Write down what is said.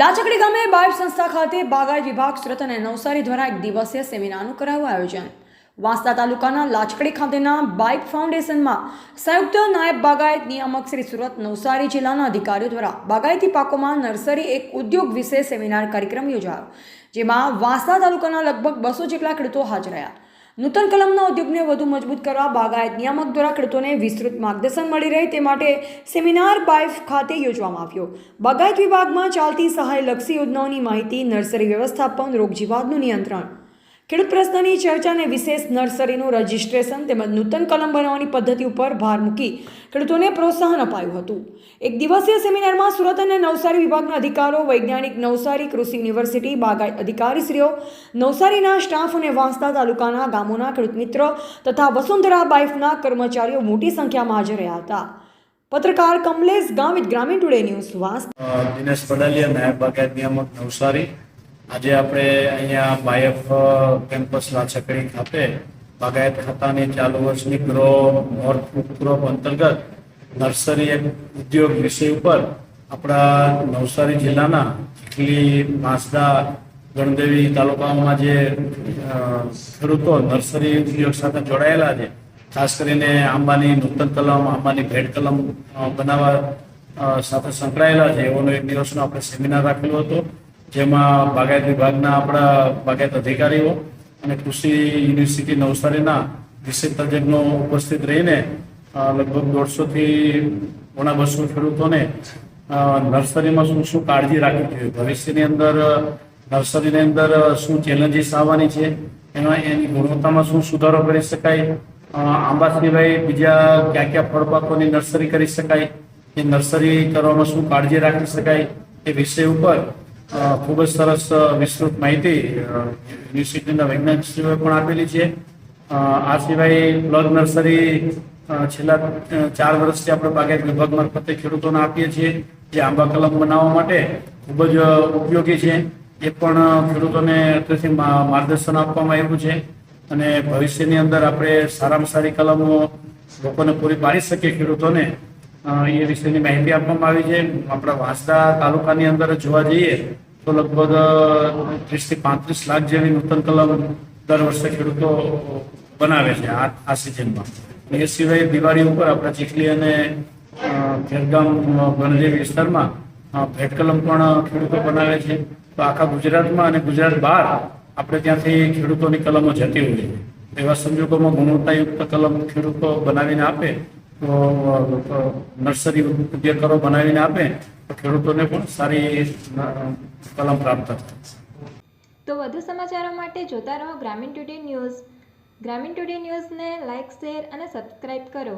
લાચકડી ગામે બાળ સંસ્થા ખાતે બાગાયત વિભાગ સુરત અને નવસારી દ્વારા એક દિવસીય સેમિનારનું કરાયું આયોજન. વાંસદા તાલુકાના લાચકડી ખાતેના બાઇક ફાઉન્ડેશનમાં સંયુક્ત નાયબ બાગાયત નિયામક શ્રી સુરત નવસારી જિલ્લાના અધિકારીઓ દ્વારા બાગાયતી પાકોમાં નર્સરી એક ઉદ્યોગ વિશે સેમિનાર કાર્યક્રમ યોજાયો, જેમાં વાંસદા તાલુકાના લગભગ બસો જેટલા ખેડૂતો હાજર રહ્યા. નૂતન કલમના ઉદ્યોગને વધુ મજબૂત કરવા બાગાયત નિયામક દ્વારા ખેડૂતોને વિસ્તૃત માર્ગદર્શન મળી રહે તે માટે સેમિનાર બાઇફ ખાતે યોજવામાં આવ્યો. બાગાયત વિભાગમાં ચાલતી સહાયલક્ષી યોજનાઓની માહિતી, નર્સરી વ્યવસ્થાપન રોગજીવાદનું નિયંત્રણ ખેડૂત પ્રશ્નની ચર્ચા અને વિશેષ નર્સરીનું રજિસ્ટ્રેશન તેમજ નૂતન કલમ બનાવવાની પદ્ધતિ ઉપર ભાર મૂકી ખેડૂતોને પ્રોત્સાહન અપાયું હતું. એક દિવસીય સેમિનારમાં સુરત અને નવસારી વિભાગના અધિકારો વૈજ્ઞાનિક નવસારી કૃષિ યુનિવર્સિટી બાગાયત અધિકારીશ્રીઓ, નવસારીના સ્ટાફ અને વાંસદા તાલુકાના ગામોના ખેડૂત મિત્રો તથા વસુંધરા બાઇફના કર્મચારીઓ મોટી સંખ્યામાં હાજર રહ્યા હતા. પત્રકાર કમલેશ ગામિત, ગ્રામીણ ટુડે ન્યૂઝ વાંસ દિનેશ પડાલિયા નાયબ નવસારી. આજે આપણે અહીંયા બાયફ કેમ્પસ લાચકડી ખાતે બાગાયત ખાતાની ચાલુ વર્ષની ગ્રો નોર્થ ક્રોપ અંતર્ગત નર્સરી ઉદ્યોગ વિષય ઉપર આપણા નવસારી જિલ્લાના ચીખલી માસદા, ગણદેવી તાલુકાઓમાં જે ખેડૂતો નર્સરી ઉદ્યોગ સાથે જોડાયેલા છે, ખાસ કરીને આંબાની નૂતન કલમ, આંબાની ભેટ કલમ બનાવવા સાથે સંકળાયેલા છે. એવોનો એક દિવસનો આપણે સેમિનાર રાખેલો હતો. જેમાં બાગાયત વિભાગના આપણા બાગાયત અધિકારીઓ અને કૃષિ યુનિવર્સિટી નવસારીના વિશેષ તજજ્ઞો ઉપસ્થિત રહીને લગભગ દોઢસોથી પોણા બસો ખેડૂતોને નર્સરીમાં શું શું કાળજી રાખવી જોઈએ? ભવિષ્યની અંદર નર્સરીની અંદર શું ચેલેન્જીસ આવવાની છે? એમાં એની ગુણવત્તામાં શું સુધારો કરી શકાય? આંબા સિવાય બીજા કયા કયા ફળ પાકોની નર્સરી કરી શકાય? એ નર્સરી કરવામાં શું કાળજી રાખી શકાય? એ વિષય ઉપર ખૂબ જ સરસ વિસ્તૃત માહિતી યુનિવર્સિટીના વૈજ્ઞાનિકશ્રીઓએ પણ આપેલી છે. આ સિવાય પ્લગ નર્સરી છેલ્લા ચાર વર્ષથી આપણે બાગાયત વિભાગ મારફતે ખેડૂતોને આપીએ છીએ જે આંબા કલમ બનાવવા માટે ખૂબ જ ઉપયોગી છે. એ પણ ખેડૂતોને અત્યારથી માર્ગદર્શન આપવામાં આવ્યું છે. અને ભવિષ્યની અંદર આપણે સારામાં સારી કલમો લોકોને પૂરી પાડી શકીએ ખેડૂતોને. એ વિશેની માહિતી આપવામાં આવી છે. આપણા વાંસદા તાલુકાની અંદર જોવા જઈએ તો લગભગ ત્રીસથી પાંત્રીસ લાખ જેવી નૂતન કલમ દર વર્ષે ખેડૂતો બનાવે છે આ આ સિઝનમાં. એ સિવાય દિવાળી ઉપર આપણા ચીખલી અને ખેરગામ ગણદેવી વિસ્તારમાં ભેટ કલમ પણ ખેડૂતો બનાવે છે. તો આખા ગુજરાતમાં અને ગુજરાત બહાર આપણે ત્યાંથી ખેડૂતોની કલમો જતી હોય છે. એવા સંજોગોમાં ગુણવત્તાયુક્ત કલમ ખેડૂતો બનાવીને આપે તો જે નર્સરી ઉદ્યોગકારો બનાવીને આપે, તો ખેડૂતોને પણ સારી કલમ પ્રાપ્ત થાય. તો વધુ સમાચારો માટે જોતા રહો Gramin today news. Gramin today ન્યૂઝને લાઇક શેર અને સબસ્ક્રાઇબ કરો.